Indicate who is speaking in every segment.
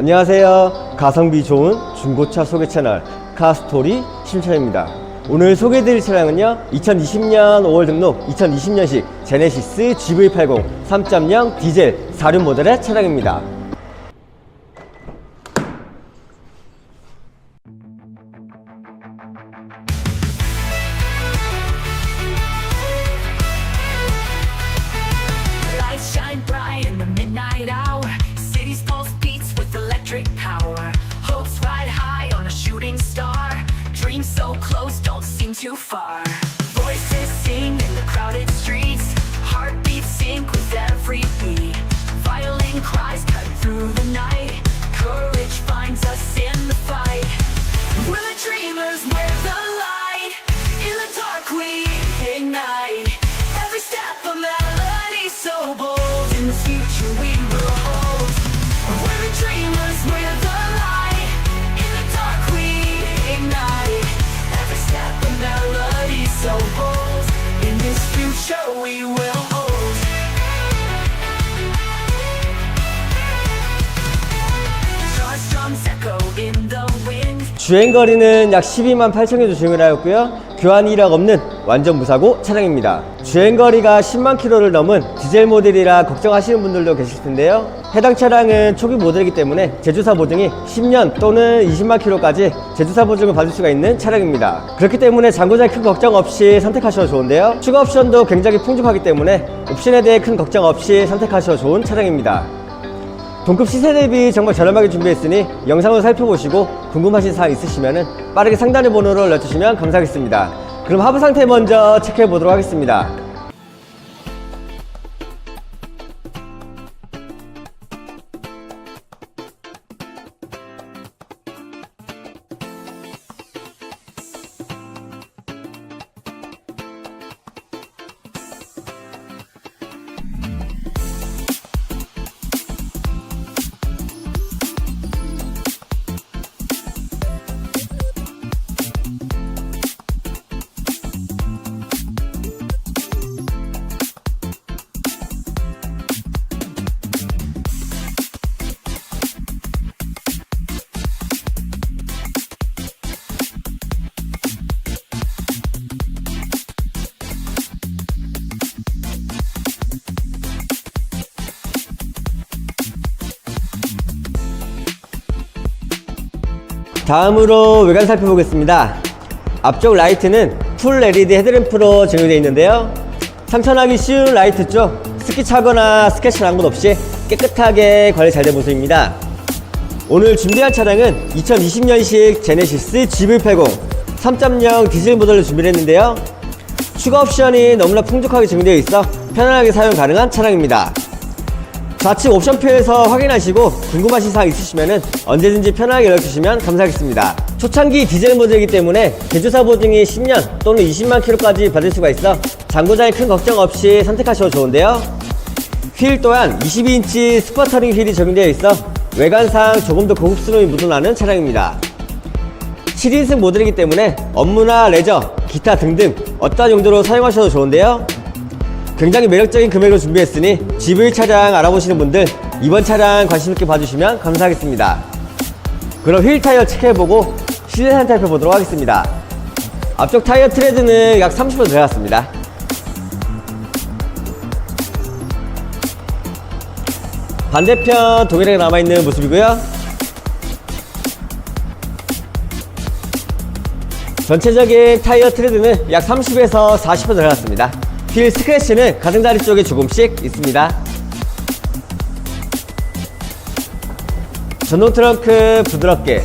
Speaker 1: 안녕하세요. 가성비 좋은 중고차 소개 채널 카스토리 심차입니다. 오늘 소개해드릴 차량은요, 2020년 5월 등록 2020년식 제네시스 GV80 3.0 디젤 4륜 모델의 차량입니다. 주행거리는 약 12만 8천 킬로 주행을 하였고요. 교환 이력 없는 완전 무사고 차량입니다. 주행거리가 10만 킬로를 넘은 디젤 모델이라 걱정하시는 분들도 계실 텐데요. 해당 차량은 초기 모델이기 때문에 제조사 보증이 10년 또는 20만 킬로까지 제조사 보증을 받을 수가 있는 차량입니다. 그렇기 때문에 잔고자에 큰 걱정 없이 선택하셔도 좋은데요. 추가 옵션도 굉장히 풍족하기 때문에 옵션에 대해 큰 걱정 없이 선택하셔도 좋은 차량입니다. 동급 시세 대비 정말 저렴하게 준비했으니 영상을 살펴보시고 궁금하신 사항 있으시면 빠르게 상단의 번호를 알려주시면 감사하겠습니다. 그럼 하부 상태 먼저 체크해 보도록 하겠습니다. 다음으로 외관 살펴보겠습니다. 앞쪽 라이트는 풀 LED 헤드램프로 적용되어 있는데요. 상천하기 쉬운 라이트 쪽 스키 차거나 스케치 난것 없이 깨끗하게 관리 잘 된 모습입니다. 오늘 준비한 차량은 2020년식 제네시스 GV80 3.0 디젤 모델로 준비를 했는데요. 추가 옵션이 너무나 풍족하게 적용되어 있어 편안하게 사용 가능한 차량입니다. 좌측 옵션표에서 확인하시고 궁금하신 사항 있으시면 언제든지 편하게 연락주시면 감사하겠습니다. 초창기 디젤 모델이기 때문에 제조사 보증이 10년 또는 20만 킬로까지 받을 수가 있어 장고장에 큰 걱정 없이 선택하셔도 좋은데요. 휠 또한 22인치 스퍼터링 휠이 적용되어 있어 외관상 조금 더 고급스러움이 묻어나는 차량입니다. 7인승 모델이기 때문에 업무나 레저, 기타 등등 어떠한 용도로 사용하셔도 좋은데요. 굉장히 매력적인 금액으로 준비했으니 GV 차량 알아보시는 분들 이번 차량 관심 있게 봐주시면 감사하겠습니다. 그럼 휠 타이어 체크해보고 실내 상태 살펴보도록 하겠습니다. 앞쪽 타이어 트레드는 약 30분 들어갔습니다. 반대편 동일하게 남아있는 모습이고요. 전체적인 타이어 트레드는 약 30에서 40분 들어갔습니다. 휠 스크래치는 가장자리 쪽에 조금씩 있습니다. 전동 트렁크 부드럽게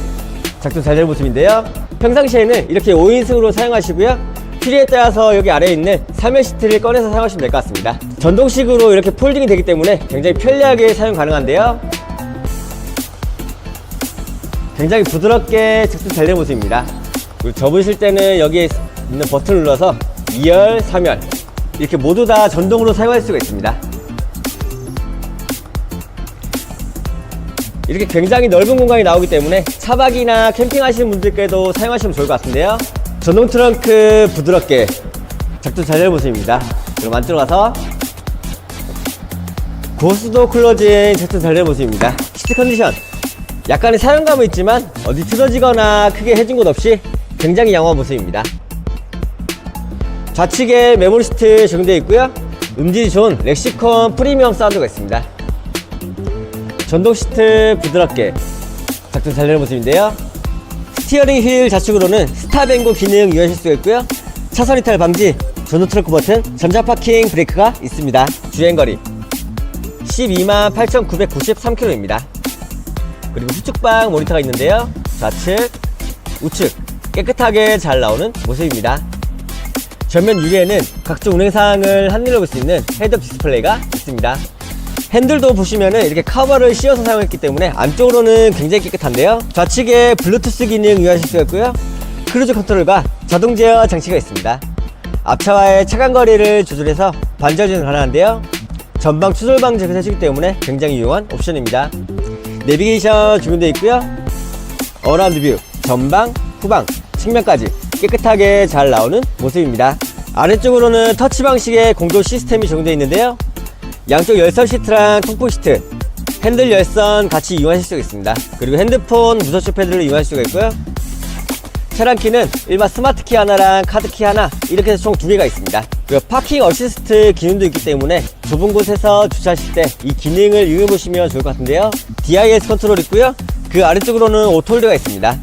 Speaker 1: 작동 잘된 모습인데요. 평상시에는 이렇게 5인승으로 사용하시고요. 필요에 따라서 여기 아래에 있는 3열 시트를 꺼내서 사용하시면 될 것 같습니다. 전동식으로 이렇게 폴딩이 되기 때문에 굉장히 편리하게 사용 가능한데요. 굉장히 부드럽게 작동 잘된 모습입니다. 접으실 때는 여기에 있는 버튼을 눌러서 2열, 3열 이렇게 모두 다 전동으로 사용할 수가 있습니다. 이렇게 굉장히 넓은 공간이 나오기 때문에 차박이나 캠핑하시는 분들께도 사용하시면 좋을 것 같은데요. 전동 트렁크 부드럽게 작동 잘된 모습입니다. 그럼 안쪽으로 가서 고수도 클로징 작동 잘된 모습입니다. 시트 컨디션 약간의 사용감은 있지만 어디 틀어지거나 크게 해준 것 없이 굉장히 양호한 모습입니다. 좌측에 메모리 시트 적용되어 있고요. 음질이 좋은 렉시콘 프리미엄 사운드가 있습니다. 전동 시트 부드럽게 작동 잘 되는 모습인데요. 스티어링 휠 좌측으로는 스탑앤고 기능 이용하실 수가 있고요. 차선 이탈 방지, 전동 트렁크 버튼, 전자 파킹 브레이크가 있습니다. 주행거리 12만 8,993km입니다. 그리고 후측방 모니터가 있는데요. 좌측, 우측 깨끗하게 잘 나오는 모습입니다. 전면 유리에는 각종 운행 사항을 한눈에 볼 수 있는 헤드업 디스플레이가 있습니다. 핸들도 보시면은 이렇게 커버를 씌워서 사용했기 때문에 안쪽으로는 굉장히 깨끗한데요. 좌측에 블루투스 기능 이용하실 수가 있고요. 크루즈 컨트롤과 자동 제어 장치가 있습니다. 앞차와의 차간 거리를 조절해서 주행 가능한데요. 전방 추돌 방지를 해주기 때문에 굉장히 유용한 옵션입니다. 내비게이션 적용되어 있고요. 어라운드 뷰, 전방, 후방, 측면까지 깨끗하게 잘 나오는 모습입니다. 아래쪽으로는 터치 방식의 공조 시스템이 적용되어 있는데요. 양쪽 열선 시트랑 통풍 시트, 핸들 열선 같이 이용하실 수가 있습니다. 그리고 핸드폰 무선쇼 패드를 이용할 수가 있고요. 차량 키는 일반 스마트 키 하나랑 카드 키 하나 이렇게 해서 총 두 개가 있습니다. 그리고 파킹 어시스트 기능도 있기 때문에 좁은 곳에서 주차하실 때 이 기능을 이용해 보시면 좋을 것 같은데요. DIS 컨트롤 있고요. 그 아래쪽으로는 오토홀더가 있습니다.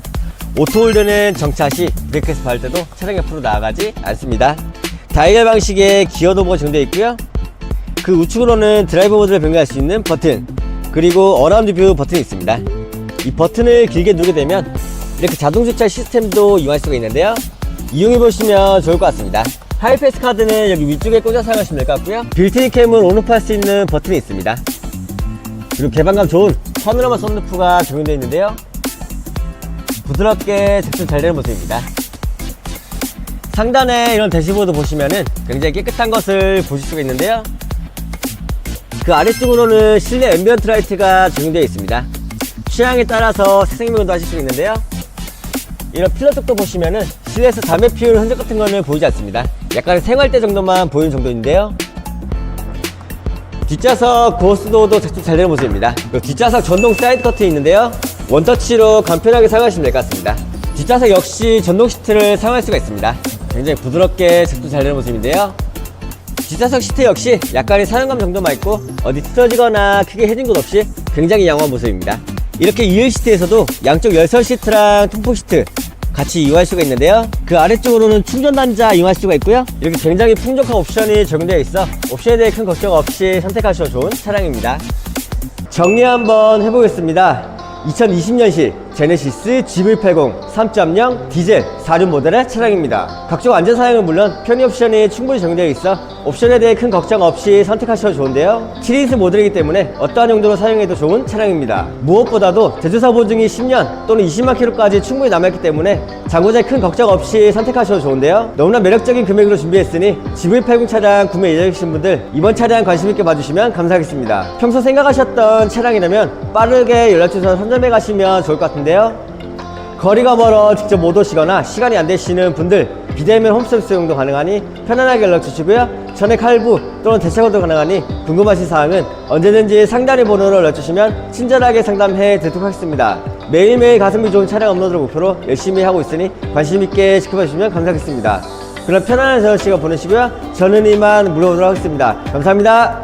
Speaker 1: 오토홀더는 정차 시 브레이크에서 밟을 때도 차량 옆으로 나아가지 않습니다. 다이얼 방식의 기어 도어가 적용되어 있고요. 그 우측으로는 드라이브 모드를 변경할 수 있는 버튼 그리고 어라운드 뷰 버튼이 있습니다. 이 버튼을 길게 누르게 되면 이렇게 자동 주차 시스템도 이용할 수가 있는데요. 이용해 보시면 좋을 것 같습니다. 하이패스 카드는 여기 위쪽에 꽂아 사용하시면 될 것 같고요. 빌트인 캠을 온오프 할 수 있는 버튼이 있습니다. 그리고 개방감 좋은 파노라마 썬루프가 적용되어 있는데요. 부드럽게 작동 잘 되는 모습입니다. 상단에 이런 대시보드 보시면은 굉장히 깨끗한 것을 보실 수가 있는데요. 그 아래쪽으로는 실내 앰비언트 라이트가 적용되어 있습니다. 취향에 따라서 색상 변경도 하실 수 있는데요. 이런 필러 쪽도 보시면은 실내에서 담배 피우는 흔적 같은 거는 보이지 않습니다. 약간 생활대 정도만 보이는 정도인데요. 뒷좌석 고스도도 작동 잘 되는 모습입니다. 뒷좌석 전동 사이드 커튼이 있는데요. 원터치로 간편하게 사용하시면 될 것 같습니다. 뒷좌석 역시 전동 시트를 사용할 수가 있습니다. 굉장히 부드럽게 작동 잘 되는 모습인데요. 뒷좌석 시트 역시 약간의 사용감 정도만 있고 어디 틀어지거나 크게 해진 곳 없이 굉장히 양호한 모습입니다. 이렇게 2열 시트에서도 양쪽 열선 시트랑 통풍 시트 같이 이용할 수가 있는데요. 그 아래쪽으로는 충전 단자 이용할 수가 있고요. 이렇게 굉장히 풍족한 옵션이 적용되어 있어 옵션에 대해 큰 걱정 없이 선택하셔도 좋은 차량입니다. 정리 한번 해보겠습니다. 2020년식 제네시스 GV80 3.0 디젤 4륜 모델의 차량입니다. 각종 안전 사양은 물론 편의 옵션이 충분히 적용되어 있어 옵션에 대해 큰 걱정 없이 선택하셔도 좋은데요. 7인승 모델이기 때문에 어떠한 용도로 사용해도 좋은 차량입니다. 무엇보다도 제조사 보증이 10년 또는 20만 킬로까지 충분히 남아있기 때문에 장고자에 큰 걱정 없이 선택하셔도 좋은데요. 너무나 매력적인 금액으로 준비했으니 GV80 차량 구매 예정이신 분들 이번 차량 관심 있게 봐주시면 감사하겠습니다. 평소 생각하셨던 차량이라면 빠르게 연락 주셔서 선점해 가시면 좋을 것 같은데 요. 거리가 멀어 직접 못 오시거나 시간이 안 되시는 분들 비대면 홈서비스 용도 가능하니 편안하게 연락 주시고요. 전액 할부 또는 대차고도 가능하니 궁금하신 사항은 언제든지 상단의 번호로 연락 주시면 친절하게 상담해 드리도록 하겠습니다. 매일매일 가성비 좋은 차량 업로드를 목표로 열심히 하고 있으니 관심 있게 지켜봐 주시면 감사하겠습니다. 그럼 편안한 저녁 시간 보내시고요. 저는 이만 물러오도록 하겠습니다. 감사합니다.